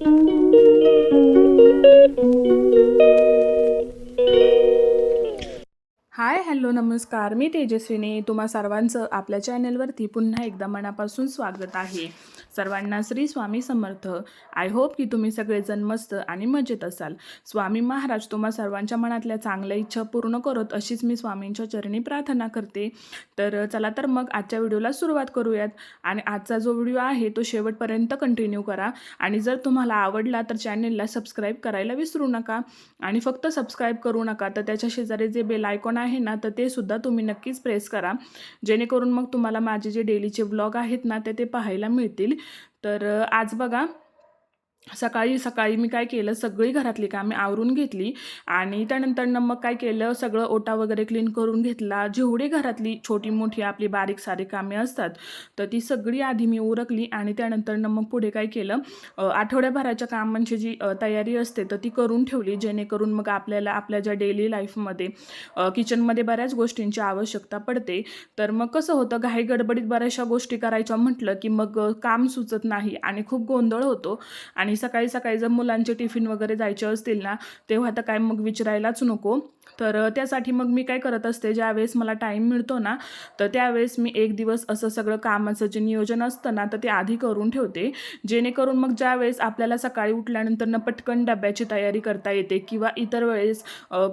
Hi hello नमस्कार. मी तेजस्विनी. तुम्हा सर्वांचं आपल्या चॅनलवरती पुन्हा एकदा मनापासून स्वागत आहे. सर्वांना श्री स्वामी समर्थ. आय होप की तुम्ही सगळेजण मस्त आणि मजेत असाल. स्वामी महाराज तुम्हा सर्वांच्या मनातल्या चांगल्या इच्छा पूर्ण करत अशीच मी स्वामींच्या चरणी प्रार्थना करते. तर चला तर मग आजच्या व्हिडिओला सुरुवात करूयात. आणि आजचा जो व्हिडिओ आहे तो शेवटपर्यंत कंटिन्यू करा. आणि जर तुम्हाला आवडला तर चॅनेलला सबस्क्राईब करायला विसरू नका. आणि फक्त सबस्क्राईब करू नका तर त्याच्या शेजारी जे बेल आयकॉन आहे ना तर ते सुद्धा तुम्ही नक्कीच प्रेस करा. जेणेकरून मग तुम्हाला माझे जे डेलीचे ब्लॉग आहेत ना ते ते पाहायला मिळतील. तर आज बघा सकाळी सकाळी मी काय केलं सगळी घरातली कामे आवरून घेतली आणि त्यानंतरनं मग काय केलं सगळं ओटा वगैरे क्लीन करून घेतला. जेवढी घरातली छोटी मोठी आपली बारीक सारी कामे असतात तर ती सगळी आधी मी उरकली आणि त्यानंतरनं मग पुढे काय केलं आठवड्याभराच्या कामांची जी तयारी असते तर ती करून ठेवली जेणेकरून मग आपल्याला आपल्या ज्या डेली लाईफमध्ये किचनमध्ये बऱ्याच गोष्टींची आवश्यकता पडते. तर मग कसं होतं घाई गडबडीत बऱ्याचशा गोष्टी करायच्या म्हटलं की मग काम सुचत नाही आणि खूप गोंधळ होतो आणि आणि सकाळी सकाळी जर मुलांचे टिफिन वगैरे जायचे असतील ना तेव्हा तर काय मग विचारायलाच नको. तर त्यासाठी मग मी काय करत असते ज्यावेळेस मला टाईम मिळतो ना तर त्यावेळेस मी एक दिवस असं सगळं कामाचं जे नियोजन असतं ना तर ते आधी करून ठेवते. जेणेकरून मग ज्यावेळेस आपल्याला सकाळी उठल्यानंतर पटकन डब्याची तयारी करता येते किंवा इतर वेळेस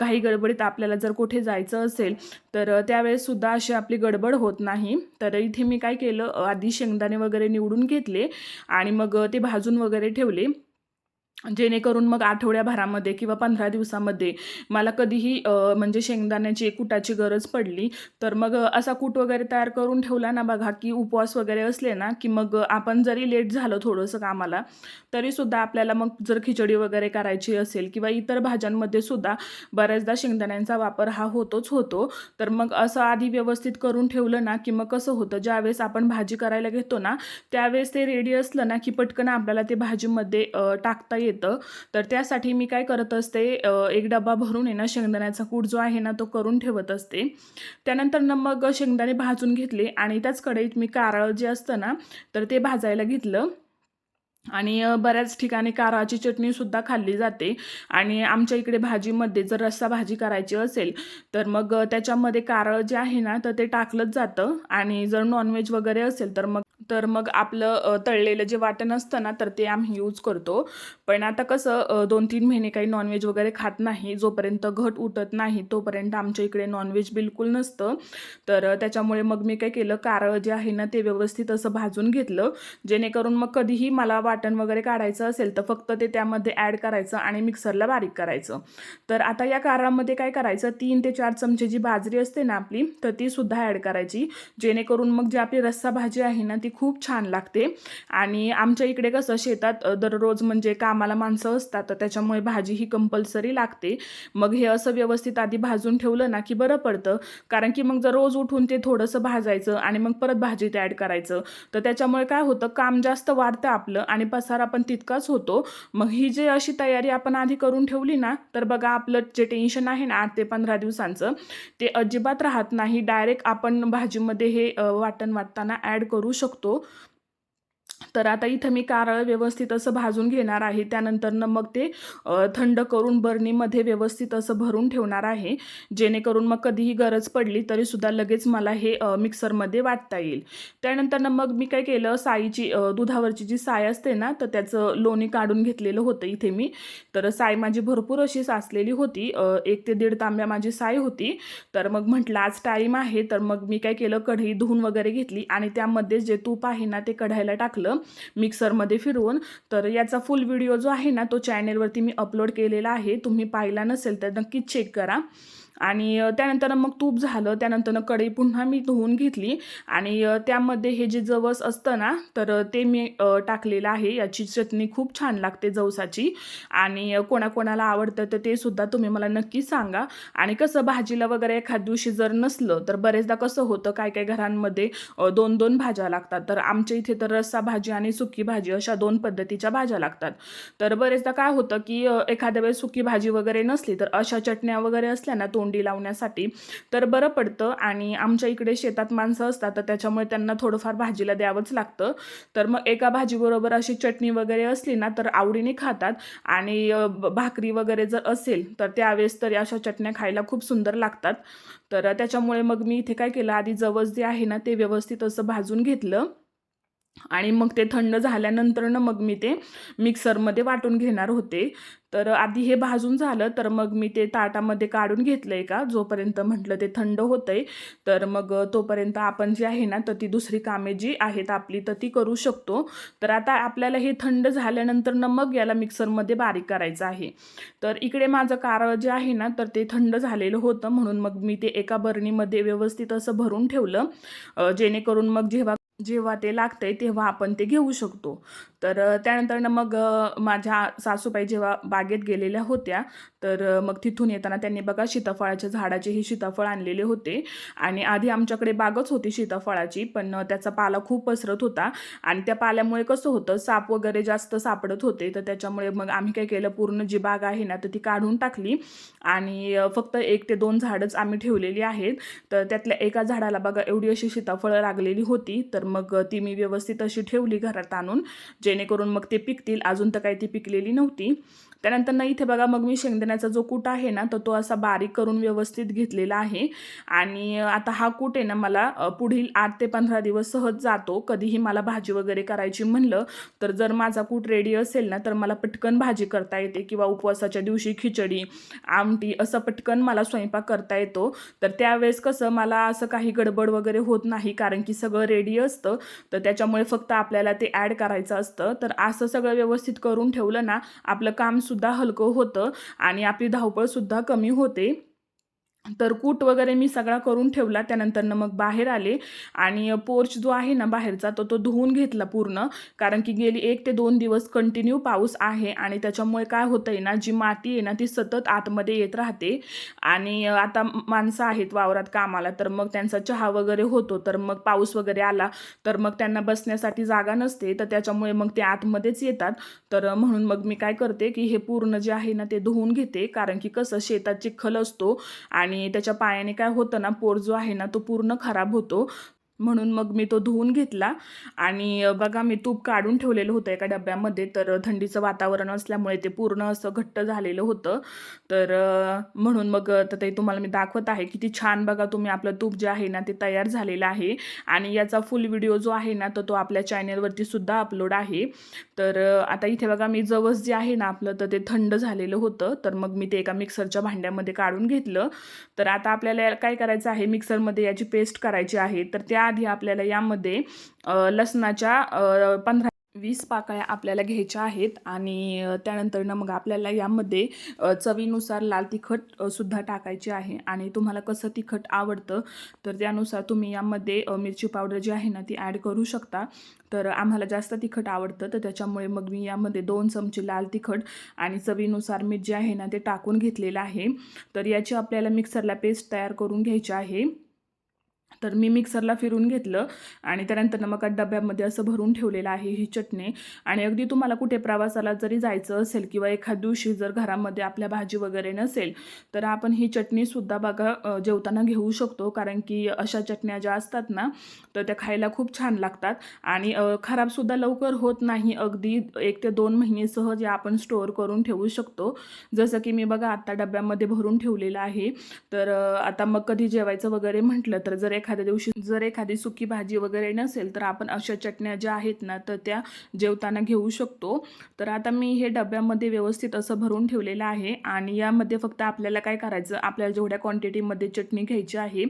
काही गडबडीत आपल्याला जर कुठे जायचं असेल तर त्यावेळेससुद्धा अशी आपली गडबड होत नाही. तर इथे मी काय केलं आधी शेंगदाणे वगैरे निवडून घेतले आणि मग ते भाजून वगैरे ठेवले. जेणेकरून मग आठवड्याभरामध्ये किंवा पंधरा दिवसामध्ये मला कधीही म्हणजे शेंगदाण्याची कुटाची गरज पडली तर मग असा कूट वगैरे तयार करून ठेवला ना बघा की उपवास वगैरे असले ना की मग आपण जरी लेट झालं थोडंसं कामाला तरीसुद्धा आपल्याला मग जर खिचडी वगैरे करायची असेल किंवा इतर भाज्यांमध्ये सुद्धा बऱ्याचदा शेंगदाण्यांचा वापर हा होतोच होतो तर मग असं आधी व्यवस्थित करून ठेवलं ना की मग कसं होतं ज्यावेळेस आपण भाजी करायला घेतो ना त्यावेळेस ते रेडी असलं ना की पटकन आपल्याला ते भाजीमध्ये टाकता येतं. तर त्यासाठी मी काय करत असते एक डबा भरून आहे ना शेंगदाण्याचा कूट जो आहे ना तो करून ठेवत असते. त्यानंतर ना मग शेंगदाणे भाजून घेतले आणि त्याच कढईत मी कारळ जे असतं ना तर ते भाजायला घेतलं. आणि बऱ्याच ठिकाणी कारळाची चटणीसुद्धा खाल्ली जाते. आणि आमच्या इकडे भाजीमध्ये जर रस्सा भाजी करायची असेल तर मग त्याच्यामध्ये कारळ जे आहे ना तर ते टाकलंच जातं. आणि जर नॉनव्हेज वगैरे असेल तर मग तर मग आपलं तळलेलं जे वाटण असतं ना तर ते आम्ही यूज करतो. पण आता कसं दोन तीन महिने काही नॉनव्हेज वगैरे खात नाही जोपर्यंत घट उठत नाही तोपर्यंत आमच्या इकडे नॉनव्हेज बिलकुल नसतं. तर त्याच्यामुळे मग मी काय केलं कारळ जे आहे ना ते व्यवस्थित असं भाजून घेतलं. जेणेकरून मग कधीही मला वाटण वगैरे काढायचं असेल तर फक्त ते त्यामध्ये ॲड करायचं आणि मिक्सरला बारीक करायचं. तर आता या कारळामध्ये काय करायचं तीन ते चार चमचे जी बाजरी असते ना आपली तर ती सुद्धा ॲड करायची. जेणेकरून मग जी आपली रस्सा भाजी आहे ना ती खूप छान लागते. आणि आमच्या इकडे कसं शेतात दररोज म्हणजे कामाला माणसं असतात तर त्याच्यामुळे भाजी ही कंपल्सरी लागते. मग हे असं व्यवस्थित आधी भाजून ठेवलं ना की बरं पडतं. कारण की मग जर रोज उठून ते थोडंसं भाजायचं आणि मग परत भाजीत ॲड करायचं. तर त्याच्यामुळे काय होतं काम जास्त वाढतं आपलं आणि पसारा पण तितकाच होतो. मग ही जी अशी तयारी आपण आधी करून ठेवली ना तर बघा आपलं जे टेन्शन आहे ना आठ ते पंधरा दिवसांचं ते अजिबात राहत नाही. डायरेक्ट आपण भाजीमध्ये हे वाटण वाटताना ॲड करू शकतो. হতো तर आता इथं मी कारळ व्यवस्थित असं भाजून घेणार आहे. त्यानंतरनं मग ते थंड करून बर्नीमध्ये व्यवस्थित असं भरून ठेवणार आहे. जेणेकरून मग कधीही गरज पडली तरीसुद्धा लगेच मला हे मिक्सरमध्ये वाटता येईल. त्यानंतरनं मग मी काय केलं साईची दुधावरची जी साय असते ना तर त्याचं लोणी काढून घेतलेलं होतं इथे मी. तर साय माझी भरपूर अशी साचलेली होती. एक ते दीड तांब्या माझी साय होती. तर मग म्हटलं आज टाईम आहे. तर मग मी काय केलं कढई धुवून वगैरे घेतली आणि त्यामध्ये जे तूप आहे ना ते कढायला टाकलं मिक्सरमध्ये फिरवून. तर याचा फुल व्हिडिओ जो आहे ना तो चॅनेलवरती मी अपलोड केलेला आहे. तुम्ही पाहिला नसेल तर नक्कीच चेक करा. आणि त्यानंतर मग तूप झालं त्यानंतर कढई पुन्हा मी धुवून घेतली आणि त्यामध्ये हे जे जवस असतं ना तर ते मी टाकलेलं आहे. याची चटणी खूप छान लागते जवसाची आणि कोणाकोणाला आवडतं तर ते सुद्धा तुम्ही मला नक्की सांगा. आणि कसं भाजीला वगैरे एखाद दिवशी जर नसलं तर बरेचदा कसं होतं काय काय घरांमध्ये दोन दोन भाज्या लागतात. तर आमच्या इथे तर रस्सा भाजी आणि सुकी भाजी अशा दोन पद्धतीच्या भाज्या लागतात. तर बरेचदा काय होतं की एखाद्या वेळेस सुकी भाजी वगैरे नसली तर अशा चटण्या वगैरे असल्या ना तोंड लावण्यासाठी तर बरं पडतं. आणि आमच्या इकडे शेतात माणसं असतात तर त्याच्यामुळे त्यांना थोडंफार भाजीला द्यावंच लागतं. तर मग एका भाजीबरोबर अशी चटणी वगैरे असली ना तर आवडीने खातात. आणि भाकरी वगैरे जर असेल तर त्यावेळेस तरी अशा चटण्या खायला खूप सुंदर लागतात. तर त्याच्यामुळे मग मी इथे काय केलं आधी जवस जे आहे ना ते व्यवस्थित असं भाजून घेतलं. आणि मग ते थंड झाल्यानंतरनं मग मी ते मिक्सरमध्ये वाटून घेणार होते. तर आधी हे भाजून झालं तर मग मी ते ताटामध्ये काढून घेतलं आहे का? जोपर्यंत म्हटलं ते थंड होतं आहे तर मग तोपर्यंत आपण जे आहे ना तर ती दुसरी कामे जी आहेत आपली तर ती करू शकतो. तर आता आपल्याला हे थंड झाल्यानंतरनं मग याला मिक्सरमध्ये बारीक करायचं आहे. तर इकडे माझं कारळ जे आहे ना तर ते थंड झालेलं होतं म्हणून मग मी ते एका बरणीमध्ये व्यवस्थित असं भरून ठेवलं जेणेकरून मग जेव्हा जेव्हा ते लागतंय तेव्हा आपण ते घेऊ शकतो. तर त्यानंतर त्यानंतरनं मग माझ्या सासूबाई जेव्हा बागेत गेलेल्या होत्या तर मग तिथून येताना त्यांनी बघा सीताफळाच्या झाडाचे हे सीताफळ आणलेले होते. आणि आधी आमच्याकडे बागच होती सीताफळाची पण त्याचा पाला खूप पसरत होता. आणि त्या पाल्यामुळे कसं होतं साप वगैरे जास्त सापडत होते तर त्याच्यामुळे मग आम्ही काय केलं पूर्ण जी बाग आहे ना तर ती काढून टाकली. आणि फक्त एक ते दोन झाडंच आम्ही ठेवलेली आहेत. तर त्यातल्या एका झाडाला बघा एवढी अशी सीताफळं लागलेली होती. तर मग ती मी व्यवस्थित अशी ठेवली घरात आणून जेणेकरून मग ते पिकतील. अजून तर काही ती पिकलेली नव्हती. त्यानंतर ना इथे बघा मग मी शेंगदाण्याचा जो कूट आहे ना तर तो असा बारीक करून व्यवस्थित घेतलेला आहे. आणि आता हा कूट आहे ना मला पुढील आठ ते पंधरा दिवस सहज जातो. कधीही मला भाजी वगैरे करायची म्हणलं तर जर माझा कूट रेडी असेल ना तर मला पटकन भाजी करता येते. किंवा उपवासाच्या दिवशी खिचडी आमटी असं पटकन मला स्वयंपाक करता येतो. तर त्यावेळेस कसं मला असं काही गडबड वगैरे होत नाही कारण की सगळं रेडी असतं तर त्याच्यामुळे फक्त आपल्याला ते ॲड करायचं असतं. तर असं सगळं व्यवस्थित करून ठेवलं ना आपलं कामसुद्धा हलकं होतं आणि आपली धावपळसुद्धा कमी होते. तर कूट वगैरे मी सगळा करून ठेवला. त्यानंतरनं मग बाहेर आले आणि पोर्च जो आहे ना बाहेरचा तो तो धुवून घेतला पूर्ण. कारण की गेली एक ते दोन दिवस कंटिन्यू पाऊस आहे आणि त्याच्यामुळे काय होतं आहे ना जी माती आहे ना ती सतत आतमध्ये येत राहते. आणि आता माणसं आहेत वावरात कामाला तर मग त्यांचा चहा वगैरे होतो. तर मग पाऊस वगैरे आला तर मग त्यांना बसण्यासाठी जागा नसते. तर त्याच्यामुळे मग ते आतमध्येच येतात. तर म्हणून मग मी काय करते की हे पूर्ण जे आहे ना ते धुवून घेते. कारण की कसं शेतात चिखल असतो आणि आणि त्याच्या पायाने काय होतं ना पोर जो आहे ना तो पूर्ण खराब होतो. म्हणून मग मी तो धुवून घेतला. आणि बघा मी तूप काढून ठेवलेलं होतं एका डब्यामध्ये. तर थंडीचं वातावरण असल्यामुळे ते पूर्ण असं घट्ट झालेलं होतं. तर म्हणून मग तर ते तुम्हाला मी दाखवत आहे. किती छान बघा तुम्ही आपलं तूप जे आहे ना ते तयार झालेलं आहे. आणि याचा फुल व्हिडिओ जो आहे ना तर तो आपल्या चॅनेलवरती सुद्धा अपलोड आहे. तर आता इथे बघा मी जवस जे आहे ना आपलं तर ते थंड झालेलं होतं. तर मग मी ते एका मिक्सरच्या भांड्यामध्ये काढून घेतलं. तर आता आपल्याला काय करायचं आहे? मिक्सरमध्ये याची पेस्ट करायची आहे. तर त्या त्याआधी आपल्याला यामध्ये लसणाच्या पंधरा वीस पाकळ्या आपल्याला घ्यायच्या आहेत आणि त्यानंतरनं मग आपल्याला यामध्ये चवीनुसार लाल तिखट सुद्धा टाकायचे आहे. आणि तुम्हाला कसं तिखट आवडतं तर त्यानुसार तुम्ही यामध्ये मिरची पावडर जी आहे ना ती ॲड करू शकता. तर आम्हाला जास्त तिखट आवडतं तर त्याच्यामुळे मग मी यामध्ये दोन चमचे लाल तिखट आणि चवीनुसार मीठ जे आहे ना ते टाकून घेतलेलं आहे. तर याची आपल्याला मिक्सरला पेस्ट तयार करून घ्यायची आहे. तर मी मिक्सरला फिरून घेतलं आणि त्यानंतर मग डब्यामध्ये असं भरून ठेवलेलं आहे ही चटणी. आणि अगदी तुम्हाला कुठे प्रवासाला जरी जायचं असेल किंवा एखाद दिवशी जर घरामध्ये आपल्या भाजी वगैरे नसेल तर आपण ही चटणीसुद्धा बघा जेवताना घेऊ शकतो. कारण की अशा चटण्या ज्या असतात ना तर त्या खायला खूप छान लागतात. आणि खराबसुद्धा लवकर होत नाही. अगदी एक ते दोन महिने सहज या आपण स्टोअर करून ठेवू शकतो. जसं की मी बघा आत्ता डब्यामध्ये भरून ठेवलेलं आहे. तर आता मग कधी जेवायचं वगैरे म्हटलं तर जर एखाद्या दिवशी जर एखादी सुकी भाजी वगैरे नसेल तर आपण अशा चटण्या ज्या आहेत ना तर त्या जेवताना घेऊ शकतो. तर आता मी हे डब्यामध्ये व्यवस्थित असं भरून ठेवलेलं आहे आणि यामध्ये फक्त आपल्याला काय करायचं आपल्याला जेवढ्या क्वांटिटीमध्ये चटणी घ्यायची आहे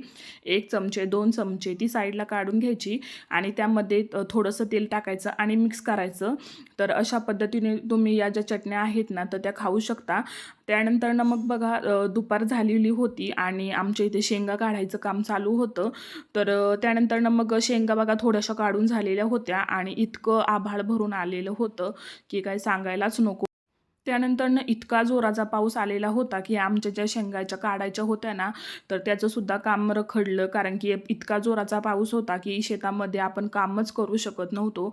एक चमचे दोन चमचे ती साईडला काढून घ्यायची आणि त्यामध्ये थोडंसं तेल टाकायचं आणि मिक्स करायचं. तर अशा पद्धतीने तुम्ही या ज्या चटण्या आहेत ना तर त्या खाऊ शकता. त्यानंतरनं मग बघा दुपार झालेली होती आणि आमच्या इथे शेंगा काढायचं काम चालू होतं. तर त्यानंतर त्यानंतरनं मग शेंगा बघा थोड्याशा काढून झालेल्या होत्या आणि इतकं आभाळ भरून आलेलं होतं की काय सांगायलाच नको. त्यानंतरनं इतका जोराचा पाऊस आलेला होता की आमच्या ज्या शेंगाच्या काढायच्या होत्या ना तर त्याचं सुद्धा काम रखडलं कारण की इतका जोराचा पाऊस होता की शेतामध्ये आपण कामच करू शकत नव्हतो.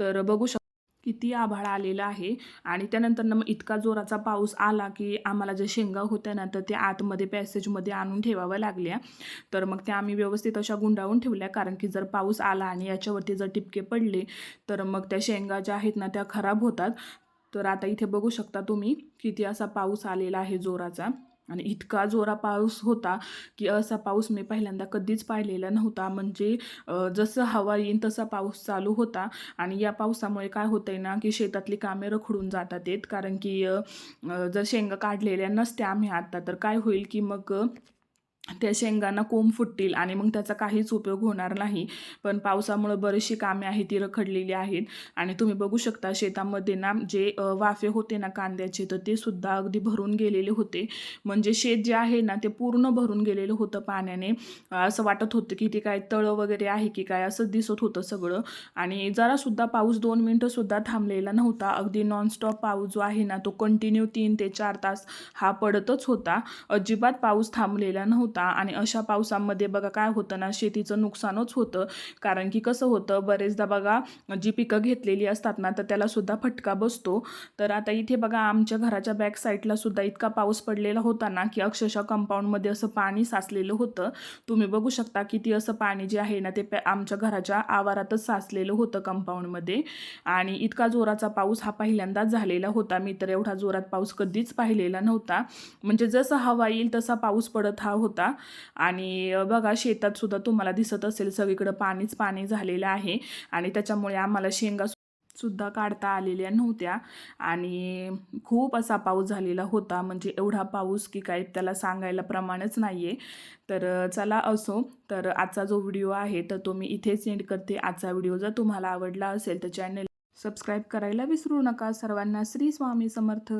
तर बघू शक किती आभाळ आलेलं आहे. आणि त्यानंतर ना मग इतका जोराचा पाऊस आला की आम्हाला ज्या शेंगा होत्या ना तर त्या आतमध्ये पॅसेजमध्ये आणून ठेवाव्या लागल्या. तर मग त्या आम्ही व्यवस्थित अशा गुंडाळून ठेवल्या. कारण की जर पाऊस आला आणि याच्यावरती जर टिपके पडले तर मग त्या शेंगा ज्या आहेत ना त्या खराब होतात. तर आता इथे बघू शकता तुम्ही किती असा पाऊस आलेला आहे जोराचा. आणि इतका जोरा पाऊस होता की असा पाऊस मी पहिल्यांदा कधीच पाहिलेला नव्हता. म्हणजे जसं हवा येईन तसा पाऊस चालू होता. आणि या पावसामुळे काय होतंय ना की शेतातली कामे रखडून जातात आहेत. कारण की जर शेंगा काढलेल्या नसत्या आम्ही आता तर काय होईल की मग त्या शेंगांना कोंब फुटतील आणि मग त्याचा काहीच उपयोग होणार नाही. पण पावसामुळं बरीचशी कामे आहेत ती रखडलेली आहेत. आणि तुम्ही बघू शकता शेतामध्ये ना जे वाफे होते ना कांद्याचे तर ते सुद्धा अगदी भरून गेलेले होते. म्हणजे शेत जे आहे ना ते पूर्ण भरून गेलेलं होतं पाण्याने. असं वाटत होतं की ते काय तळं वगैरे आहे की काय असं दिसत होतं सगळं. आणि जरासुद्धा पाऊस दोन मिनटंसुद्धा थांबलेला नव्हता. अगदी नॉनस्टॉप पाऊस जो आहे ना तो कंटिन्यू तीन ते चार तास हा पडतच होता. अजिबात पाऊस थांबलेला नव्हता. आणि अशा पावसामध्ये बघा काय होतं ना शेतीचं नुकसानच होतं. कारण की कसं होतं बरेचदा बघा जी पिकं घेतलेली असतात ना तर त्यालासुद्धा फटका बसतो. तर आता इथे बघा आमच्या घराच्या बॅक साईडला सुद्धा इतका पाऊस पडलेला होता ना की अक्षरशः कंपाऊंडमध्ये असं पाणी साचलेलं होतं. तुम्ही बघू शकता किती असं पाणी जे आहे ना ते पॅ- आमच्या घराच्या आवारातच साचलेलं होतं कंपाऊंडमध्ये आणि इतका जोराचा पाऊस हा पहिल्यांदाच झालेला होता. मी तर एवढा जोरात पाऊस कधीच पाहिलेला नव्हता. म्हणजे जसं हवा येईल तसा पाऊस पडत हा होता. आणि बघा शेतात सुद्धा तुम्हाला दिसत असेल सगळीकडं पाणीच पाणी झालेलं आहे आणि त्याच्यामुळे आम्हाला शेंगा सुद्धा काढता आलेल्या नव्हत्या आणि खूप असा पाऊस झालेला होता. म्हणजे एवढा पाऊस की काय त्याला सांगायला प्रमाणच नाही आहे तर चला असो. तर आजचा जो व्हिडिओ आहे तर तो मी इथेच सेंड करते. आजचा व्हिडिओ जर तुम्हाला आवडला असेल तर चॅनल सबस्क्राईब करायला विसरू नका. सर्वांना श्री स्वामी समर्थ.